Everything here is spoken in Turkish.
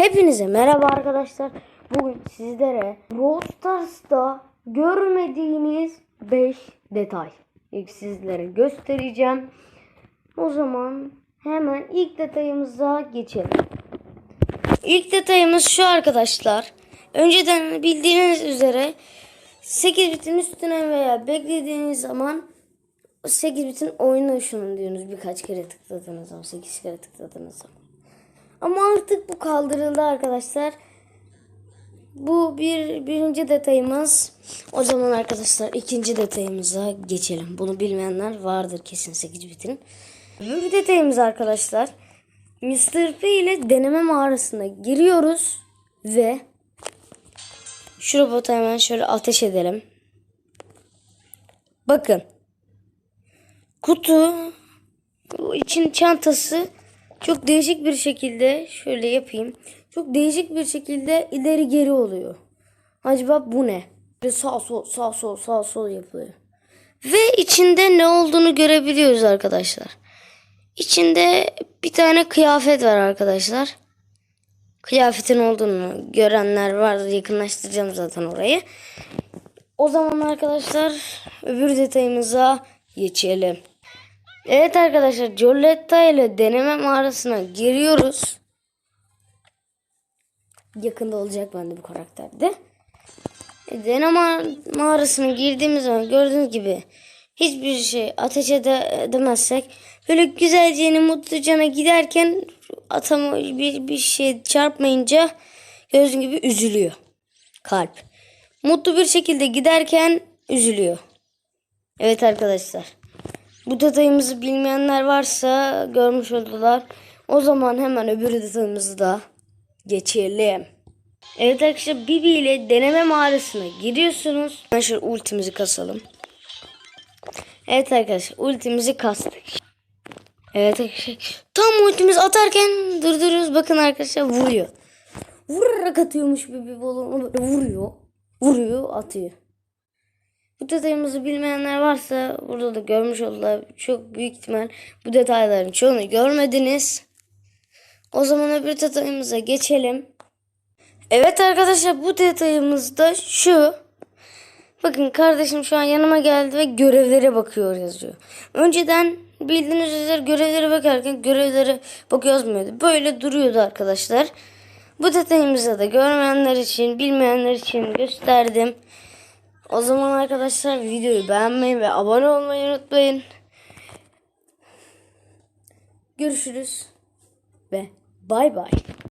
Hepinize merhaba arkadaşlar. Bugün sizlere Brawl Stars'ta görmediğiniz 5 detay ilk sizlere göstereceğim. O zaman hemen ilk detayımıza geçelim. İlk detayımız şu arkadaşlar. Önceden bildiğiniz üzere 8 bitin üstüne veya beklediğiniz zaman 8 bitin oyunu şunun diyorsunuz birkaç kere tıkladığınız zaman 8 kere tıkladığınız zaman. Ama artık bu kaldırıldı arkadaşlar. Bu bir birinci detayımız. O zaman arkadaşlar ikinci detayımıza geçelim. Bunu bilmeyenler vardır kesin 8 bitin. Bir detayımız arkadaşlar. Mr. P ile deneme mağarasına giriyoruz ve şu robotu hemen şöyle ateş edelim. Bakın. Kutu için çantası çok değişik bir şekilde şöyle yapayım. Çok değişik bir şekilde ileri geri oluyor. Acaba bu ne? Böyle sağ sol sağ sol sağ sol yapıyor. Ve içinde ne olduğunu görebiliyoruz arkadaşlar. İçinde bir tane kıyafet var arkadaşlar. Kıyafetin olduğunu görenler vardır. Yakınlaştıracağım zaten orayı. O zaman arkadaşlar öbür detayımıza geçelim. Evet arkadaşlar Joletta ile deneme mağarasına giriyoruz. Yakında olacak bende bu karakterde. E, deneme mağarasına girdiğimiz zaman gördüğünüz gibi hiçbir şey ateş ede edemezsek böyle güzelce mutlucana giderken atama bir, bir şey çarpmayınca gördüğünüz gibi üzülüyor. Kalp. Mutlu bir şekilde giderken üzülüyor. Evet arkadaşlar. Bu detayımızı bilmeyenler varsa görmüş oldular. O zaman hemen öbür detayımızı da geçelim. Evet arkadaşlar Bibi ile deneme mağarasına giriyorsunuz. Şöyle ultimizi kasalım. Evet arkadaşlar ultimizi kastık. Evet arkadaşlar tam ultimizi atarken durduruyoruz. Bakın arkadaşlar vuruyor. Vurarak atıyormuş Bibi balonu vuruyor. Vuruyor atıyor. Detayımızı bilmeyenler varsa burada da görmüş oldular. Çok büyük ihtimal bu detayların çoğunu görmediniz. O zaman öbür detayımıza geçelim. Evet arkadaşlar bu detayımız da şu. Bakın kardeşim şu an yanıma geldi ve görevlere bakıyor yazıyor. Önceden bildiğiniz üzere görevlere bakarken görevlere bak yazmıyordu. Böyle duruyordu arkadaşlar. Bu detayımızı da görmeyenler için, bilmeyenler için gösterdim. O zaman arkadaşlar videoyu beğenmeyi ve abone olmayı unutmayın. Görüşürüz ve bay bay.